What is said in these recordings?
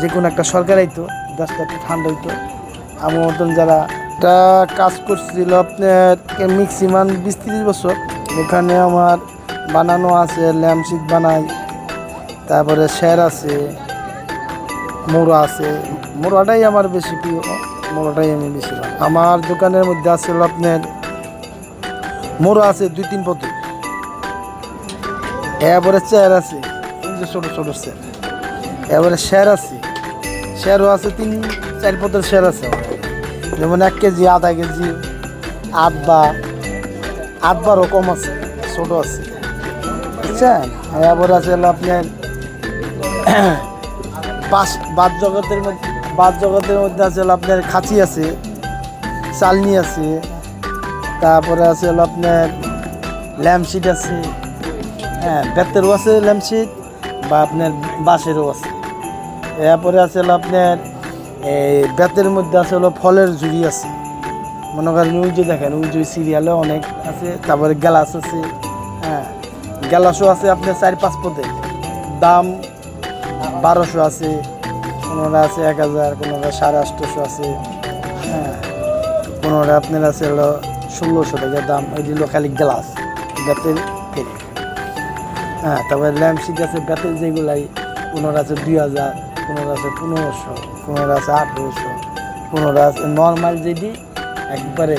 যে কোনো একটা সরকার আইতো দেশটা একটু ঠান্ডা হইতো। আমার মতন যারা একটা কাজ করছিল, আপনার ম্যাক্সিমাম বিশ তিরিশ বছর, এখানে আমার বানানো আছে ল্যাম্পশিট বানাই, তারপরে শের আছে, মোড়া আছে, মোড়াটাই আমার বেশি প্রিয়, মোড়াটাই আমি বেশি আমার দোকানের মধ্যে আছে আপনার, মোড়া আছে দুই তিন পতি এরপরে চেয়ার আছে ছোটো ছোটো চেয়ার এবারে শের আছে শেরও আছে, তিন, চার পদের শের আছে যেমন এক কেজি, আধা কেজি আট বা আট বারও কম আছে, ছোটো আছে। বুঝছেন এরপরে আছে হলো আপনার বাস, বাদ জগতের মধ্যে, বাদ জগতের মধ্যে আছে হলো আপনার খাঁচি আছে, চালনি আছে, তারপরে আছে হলো আপনার ল্যাম্পশিট আছে হ্যাঁ বেতেরও আছে ল্যাম্পশিট বা আপনার বাঁশেরও আছে। এরপরে আছে হলো আপনার, এই বেতের মধ্যে আছে হলো ফলের ঝুড়ি আছে। মনে করেন ওই যে দেখেন, ওই যে সিরিয়ালে অনেক আছে, তারপরে গ্যালাস আছে হ্যাঁ। গ্যালাসও আছে আপনার চার পাঁচ পদে। দাম বারোশো আছে, কোনোটা আছে এক হাজার, কোনোটা সাড়ে আটশোশো আছে হ্যাঁ। কোনোটা আপনার আছে হলো ষোলোশো টাকা দাম, এই দিল খালি গ্লাস বেতের হ্যাঁ তারপরে ল্যাম্পশিট আছে, বেতের যেগুলাই কোনোটা আছে দুই হাজার কোনোটা আছে পনেরোশো কোনোটা আছে আঠেরোশো কোনোটা আছে নর্মাল যেটি একবারে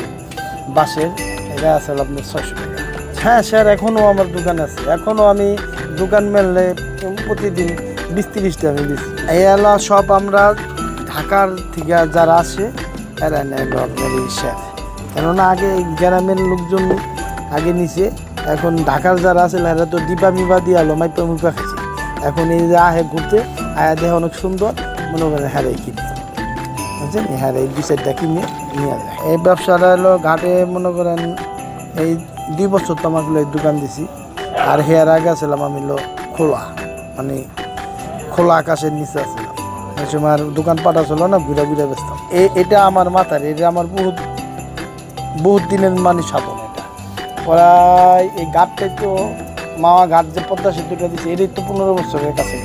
বাঁশের, এটা আছে আপনার ছয়শো হ্যাঁ স্যার এখনও আমার দোকান আছে। এখনও আমি দোকান মেললে প্রতিদিন বিশ তিরিশটা আমি দিচ্ছি। এই এলা সব আমরা ঢাকার থেকে যারা আসে, এরা নেয় আপনার এই স্যার। কেননা আগে গ্রামের লোকজন আগে নিছে, এখন ঢাকার যারা আছে, এরা তো ডিবা মিবা দিয়ে আলো মাইপা মুপা খাইছে এখন এই যে আহে ঘুরতে, আয়া দেহ অনেক সুন্দর, মনে করেন হ্যাঁ কিনে বুঝছেন? হ্যাঁ এই দু চারটা কিনে নিয়ে যায়। এই ব্যবসাটা হলো ঘাটে, মনে করেন, এই দুই বছর তো এই দোকান দিছি। আর হেয়ার আগে ছিলাম আমি হলো খোলা মানে খোলা আকাশের নিচে আসছিলাম এই সময় দোকান পাটা ছিল না, ঘুরে ঘুরে বেচতাম এই এটা আমার মাথার, এটা আমার বহুত বহুত দিনের মানে সাধন এটা। প্রায় এই ঘাটটাই তো মামা ঘাট যে পদ্মা সেতুটা দিচ্ছে এটাই তো পনেরো বছরের কাছে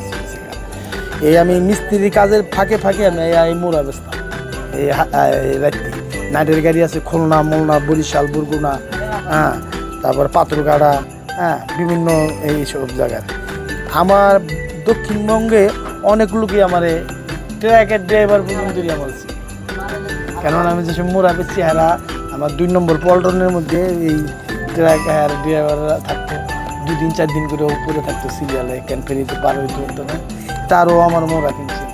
এই আমি মিস্ত্রি কাজের ফাঁকে ফাঁকে আমি এই- মোড়া বেচতাম এই রাত্রি নাইটের গাড়ি আছে খুলনা, মোলনা, বরিশাল, বরগুনা হ্যাঁ তারপর পাথরগাড়া হ্যাঁ বিভিন্ন এই সব জায়গার। আমার দক্ষিণবঙ্গে অনেক লোকই আমার ট্র্যাকের ড্রাইভার পর্যন্তই আমার কেননা আমি যেসব মোড়া বেশি হারা, আমার দুই নম্বর পল্টনের মধ্যে এই আর ড্রাইভাররা থাকতো। দুই দিন চার দিন করে উপরে থাকতো সিরিয়ালে ফেরিতে পার হইতে হতো না। তারও আমার মোড়া কিনছে।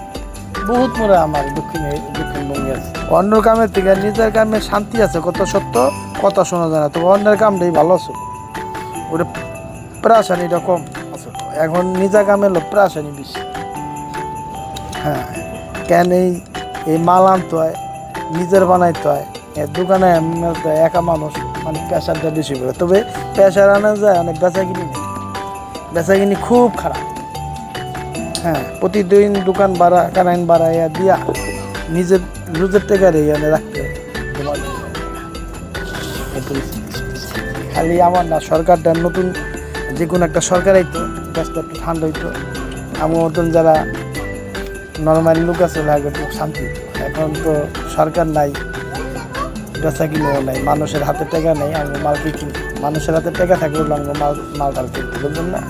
বহুত মোড়া আমার দক্ষিণে, দক্ষিণবঙ্গে আছে। অন্য কামের থেকে নিজের কামে শান্তি আছে, কত সত্য, কথা শোনা যায় না। তো অন্যের কামটাই ভালো আছে। ওটা প্রাসানিটা কম এখন নিজের কামে হলো প্রাসানি বেশি। হ্যাঁ কেন এই এই মাল আনতে হয়, নিজের বানাইতে হয় দোকানে একা মানুষ মানে প্রেশারটা বেশি করে তবে প্রেশার আনা যায় অনেক বেচা কিনি নেই। বেচা কিনি খুব খারাপ। হ্যাঁ প্রতিদিন দোকান ভাড়া কারেন্ট ভাড়া ইয়া দিয়া নিজের রোজের টাকা এখানে রাখতে হয়। খালি আমার না, সরকারটা নতুন, যে কোনো একটা সরকার হইতো দেশটা একটু ঠান্ডা হইতো। আমার মতন যারা নর্মাল লোক আছে লাগে শান্তি। এখন তো সরকার নাই। বেচা কিনেও নাই, মানুষের হাতে টাকা নেই, আমি মাল কিনি। মানুষের হাতে টাকা থাকলে আমি মাল মাল কিনতে বুঝলেন না।